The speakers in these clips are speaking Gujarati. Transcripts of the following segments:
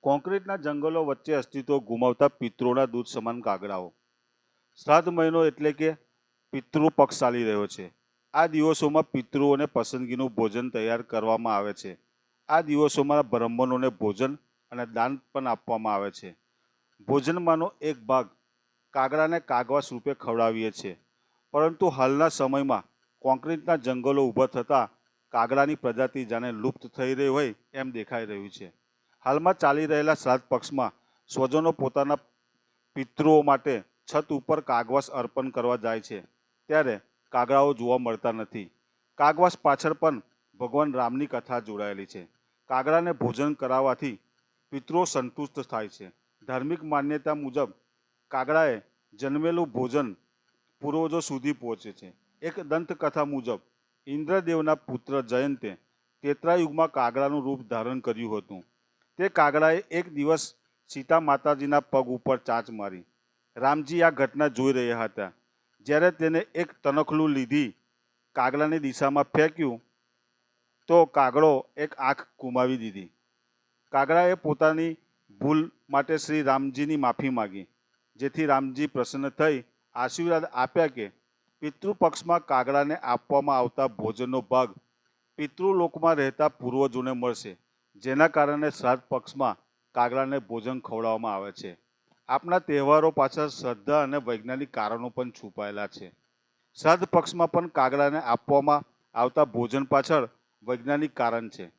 કોન્ક્રીટના જંગલો વચ્ચે અસ્તિત્વ ગુમાવતા પિત્રોના દૂધ સમાન કાગડાઓ શ્રાદ્ધ મહિનો એટલે કે પિતૃ પક્ષ ચાલી રહ્યો છે. આ દિવસોમાં પિતૃઓને પસંદગીનું ભોજન તૈયાર કરવામાં આવે છે. આ દિવસોમાં બ્રાહ્મણોને ભોજન અને દાન પણ આપવામાં આવે છે. ભોજનમાંનો એક ભાગ કાગડાને કાગવાસ રૂપે ખવડાવીએ છીએ. પરંતુ હાલના સમયમાં કોન્ક્રીટના જંગલો ઊભા થતાં કાગડાની પ્રજાતિ જાણે લુપ્ત થઈ રહી હોય એમ દેખાઈ રહ્યું છે. હાલમાં ચાલી રહેલા શ્રાદ્ધ પક્ષમાં સ્વજનો પોતાના પિતૃઓ માટે છત ઉપર કાગવાસ અર્પણ કરવા જાય છે. ત્યારે કાગડાઓ જોવા મળતા નથી. કાગવાસ પાછળ પણ ભગવાન રામની કથા જોડાયેલી છે. કાગડાને ભોજન કરાવવાથી પિતૃઓ સંતુષ્ટ થાય છે. ધાર્મિક માન્યતા મુજબ કાગડાએ જન્મેલું ભોજન પૂર્વજો સુધી પહોંચે છે. એક દંતકથા મુજબ ઇન્દ્રદેવના પુત્ર જયંતે તેત્રાયુગમાં કાગડાનું રૂપ ધારણ કર્યું હતું. તે કાગડાએ એક દિવસ સીતા માતાજીના પગ ઉપર ચાંચ મારી. રામજી આ ઘટના જોઈ રહ્યા હતા. જ્યારે તેને એક તનખલું લીધી, કાગડાની દિશામાં ફેંક્યું, તો કાગડો એક આંખ ગુમાવી દીધી. કાગડાએ પોતાની ભૂલ માટે શ્રી રામજીની માફી માગી, જેથી રામજી પ્રસન્ન થઈ, આશીર્વાદ આપ્યા કે પિતૃપક્ષમાં કાગડાને આપવામાં આવતા ભોજનનો ભાગ પિતૃલોકમાં રહેતા પૂર્વજોને મળશે. જેના કારણે શ્રાદ્ધ પક્ષમાં કાગડાને ભોજન ખવડાવવામાં આવે છે. આપણા તહેવારો પાછળ શ્રદ્ધા અને વૈજ્ઞાનિક કારણો પણ છુપાયેલા છે. શ્રાદ્ધ પક્ષમાં પણ કાગડાને આપવામાં આવતા ભોજન પાછળ વૈજ્ઞાનિક કારણ છે.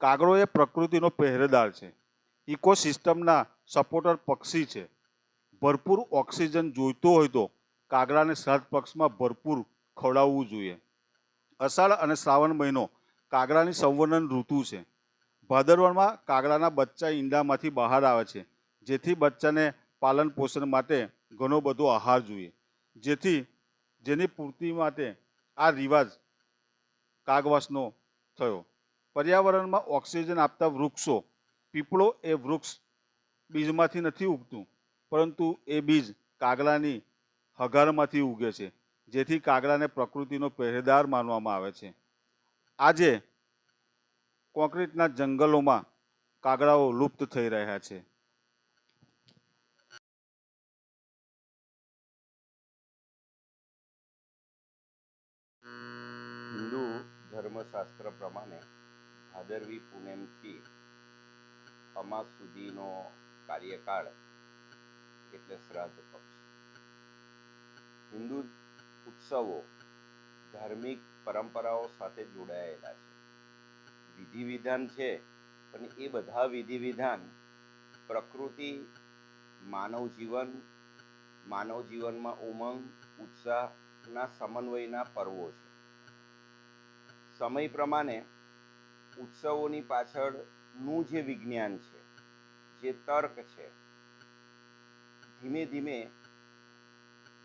કાગડો એ પ્રકૃતિનો પહેરેદાર છે. ઇકોસિસ્ટમના સપોર્ટર પક્ષી છે. ભરપૂર ઓક્સિજન જોઈતો હોય તો કાગડાને શ્રાદ્ધ પક્ષમાં ભરપૂર ખવડાવવું જોઈએ. અષાઢ અને શ્રાવણ મહિનો કાગડાની સંવર્ણન ઋતુ છે. ભાદરવણમાં કાગડાના બચ્ચા ઈંડામાંથી બહાર આવે છે, જેથી બચ્ચાને પાલન પોષણ માટે ઘણો બધો આહાર જોઈએ. જેથી જેની પૂર્તિ માટે આ રિવાજ કાગવાસનો થયો. પર્યાવરણમાં ઓક્સિજન આપતા વૃક્ષો, પીપળો એ વૃક્ષ બીજમાંથી નથી ઉગતું, પરંતુ એ બીજ કાગડાની હગારમાંથી ઉગે છે, જેથી કાગડાને પ્રકૃતિનો પહેરેદાર માનવામાં આવે છે. આજે કોન્ક્રીટના જંગલોમાં કાગડાઓ લુપ્ત થઈ રહ્યા છે. હિન્દુ ધર્મશાસ્ત્ર પ્રમાણે ભાદરવી પૂનમથી અમાસ સુધીનો કાર્યકાળ એટલે શ્રાદ્ધ પક્ષ. હિન્દુ ઉત્સવો ધાર્મિક પરંપરાઓ સાથે જોડાયેલા છે. વિધિ વિધાન છે, પણ એ બધા વિધિ વિધાન પ્રકૃતિ, માનવ જીવન, માનવ જીવનમાં ઉમંગ ઉત્સાહના સમન્વયના પર્વો છે. સમય પ્રમાણે ઉત્સવોની પાછળનું જે વિજ્ઞાન છે, જે તર્ક છે, ધીમે ધીમે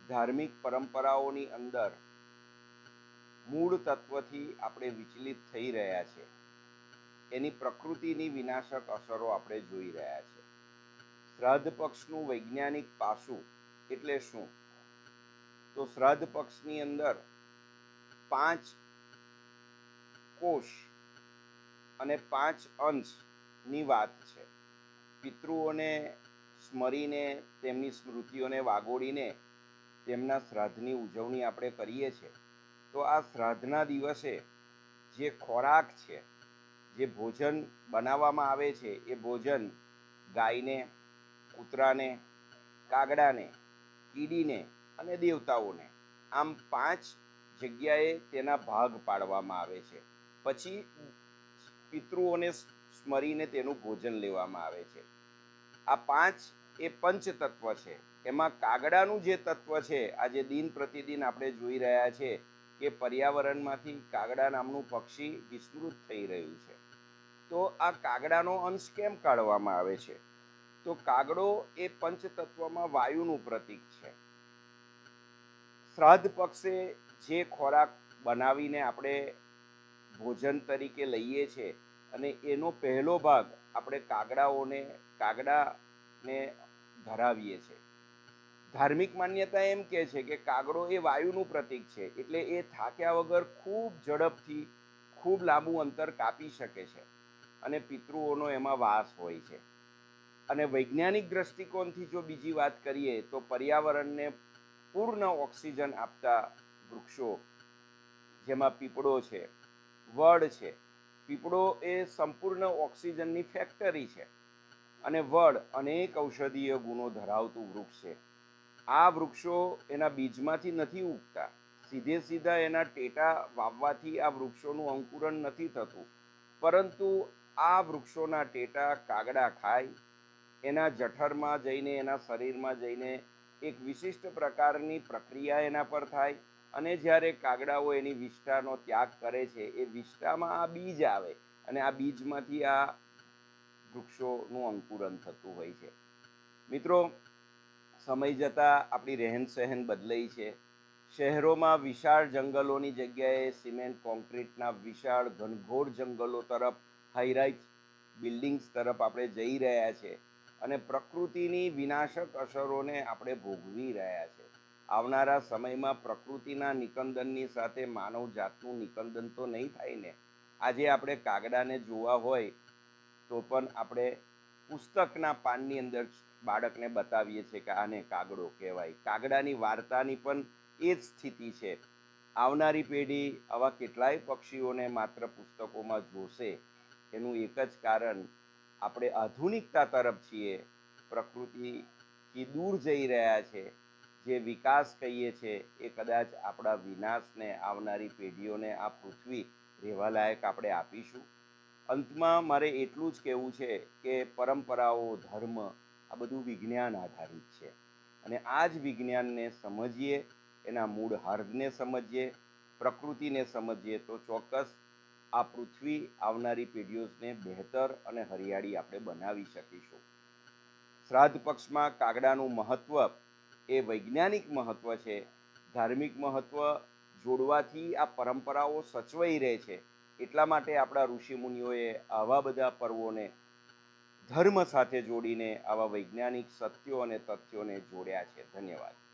ધાર્મિક પરંપરાઓની અંદર મૂળ તત્વથી આપણે વિચલિત થઈ રહ્યા છે. એની પ્રકૃતિની વિનાશક અસરો આપણે જોઈ રહ્યા છે. શ્રાદ્ધ પક્ષનું વૈજ્ઞાનિક પાસું એટલે શું? તો શ્રાદ્ધ પક્ષની અંદર પાંચ કોષ અને પાંચ અંશની વાત છે. પિતૃઓને સ્મરીને, તેમની સ્મૃતિઓને વાગોળીને તેમના શ્રાદ્ધની ઉજવણી આપણે કરીએ છીએ. તો આ શ્રાદ્ધના દિવસે જે ખોરાક છે જે ભોજન બનાવવામાં આવે છે, એ ભોજન ગાયને, કૂતરાને, કાગડાને, કીડીને અને દેવતાઓને આમ પાંચ જગ્યાએ તેના ભાગ પાડવામાં આવે છે. પછી પિતૃઓને સ્મરીને તેનું ભોજન લેવામાં આવે છે. આ પાંચ એ પંચતત્વ છે. એમાં કાગડાનું જે તત્વ છે આજે દિન પ્રતિદિન આપણે જોઈ રહ્યા છે, કે પર્યાવરણમાંથી કાગડા નામનું પક્ષી વિસ્તૃત થઈ રહ્યું છે. તો આ કાગડાનો અંશ કેમ કાઢવામાં આવે છે? તો કાગડો એ પંચતત્વમાં વાયુનું પ્રતીક છે. શ્રાદ્ધ પક્ષે જે ખોરાક બનાવીને આપણે ભોજન તરીકે લઈએ છીએ અને એનો પહેલો ભાગ આપણે કાગડાઓને, કાગડાને ધરાવીએ છીએ ધાર્મિક માન્યતા એમ કહે છે કે કાગડો એ વાયુનું પ્રતીક છે એટલે એ થાક્યા વગર ખૂબ ઝડપથી, ખૂબ લાંબુ અંતર કાપી શકે છે. અને પિતૃઓનો એમાં વાસ હોય છે. અને વૈજ્ઞાનિક દ્રષ્ટિકોણથી જો બીજી વાત કરીએ, તો પર્યાવરણને પૂર્ણ ઓક્સિજન આપતા વૃક્ષો, જેમાં પીપળો છે, વડ છે, પીપળો એ સંપૂર્ણ ઓક્સિજનની ફેક્ટરી છે. અને વડ અનેક ઔષધીય ગુણો ધરાવતું વૃક્ષ છે. આ વૃક્ષો એના બીજમાંથી નથી ઉગતા. સીધે સીધા એના ટેટા વાવવાથી આ વૃક્ષોનું અંકુરણ નથી થતું. પરંતુ આ વૃક્ષોના ટેટા કાગડા ખાય, એના જઠરમાં જઈને, એના શરીરમાં જઈને એક વિશિષ્ટ પ્રકારની પ્રક્રિયા એના પર થાય અને જ્યારે કાગડાઓ એની વિષ્ઠાનો ત્યાગ કરે છે, એ વિષ્ઠામાં આ બીજ આવે અને આ બીજમાંથી આ વૃક્ષોનું અંકુરણ થતું હોય છે. મિત્રો, સમય જતાં આપણી રહેન સહેન બદલાઈ છે. શહેરોમાં વિશાળ જંગલોની જગ્યાએ સિમેન્ટ કોન્ક્રીટના વિશાળ ઘનઘોર જંગલો તરફ હાઈરાઇઝ બિલ્ડિંગ્સ તરફ આપણે જઈ રહ્યા છે અને પ્રકૃતિની વિનાશક અસરોને આપણે ભોગવી રહ્યા છે. આવનારા સમયમાં પ્રકૃતિના નિકંદનની સાથે માનવ જાતનું નિકંદન તો નહીં થાય ને. આજે આપણે કાગડાને જોવા હોય તો પણ આપણે પુસ્તકના પાનની અંદર બાળકને બતાવીએ છીએ કે આને કાગડો કહેવાય. કાગડાની વાર્તાની પણ એ જ સ્થિતિ છે. આવનારી પેઢી આવા કેટલાય પક્ષીઓને માત્ર પુસ્તકોમાં જોશે એનું એક જ કારણ, આપણે આધુનિકતા તરફ છીએ પ્રકૃતિથી દૂર જઈ રહ્યા છે, જે વિકાસ કહીએ છીએ એ કદાચ આપણા વિનાશને, આવનારી પેઢીઓને આ પૃથ્વી રહેવા લાયક આપણે આપીશું. અંતમાં મારે એટલું જ કહેવું છે કે પરંપરાઓ, ધર્મ, આ બધું વિજ્ઞાન આધારિત છે. અને આ જ વિજ્ઞાનને સમજીએ, એના મૂળ હાર્દને સમજીએ, પ્રકૃતિને સમજીએ, તો ચોક્કસ આ પૃથ્વી આવનારી પેઢીઓને બહેતર અને હરિયાળી આપણે બનાવી શકીશું. શ્રાદ્ધ પક્ષમાં કાગડાનું મહત્ત્વ એ વૈજ્ઞાનિક મહત્ત્વ છે. ધાર્મિક મહત્ત્વ જોડવાથી આ પરંપરાઓ સચવાઈ રહે છે. એટલા માટે આપણા ઋષિમુનિઓએ આવા બધા પર્વોને ધર્મ સાથે જોડીને આવા વૈજ્ઞાનિક સત્યો અને તથ્યોને જોડ્યા છે. ધન્યવાદ.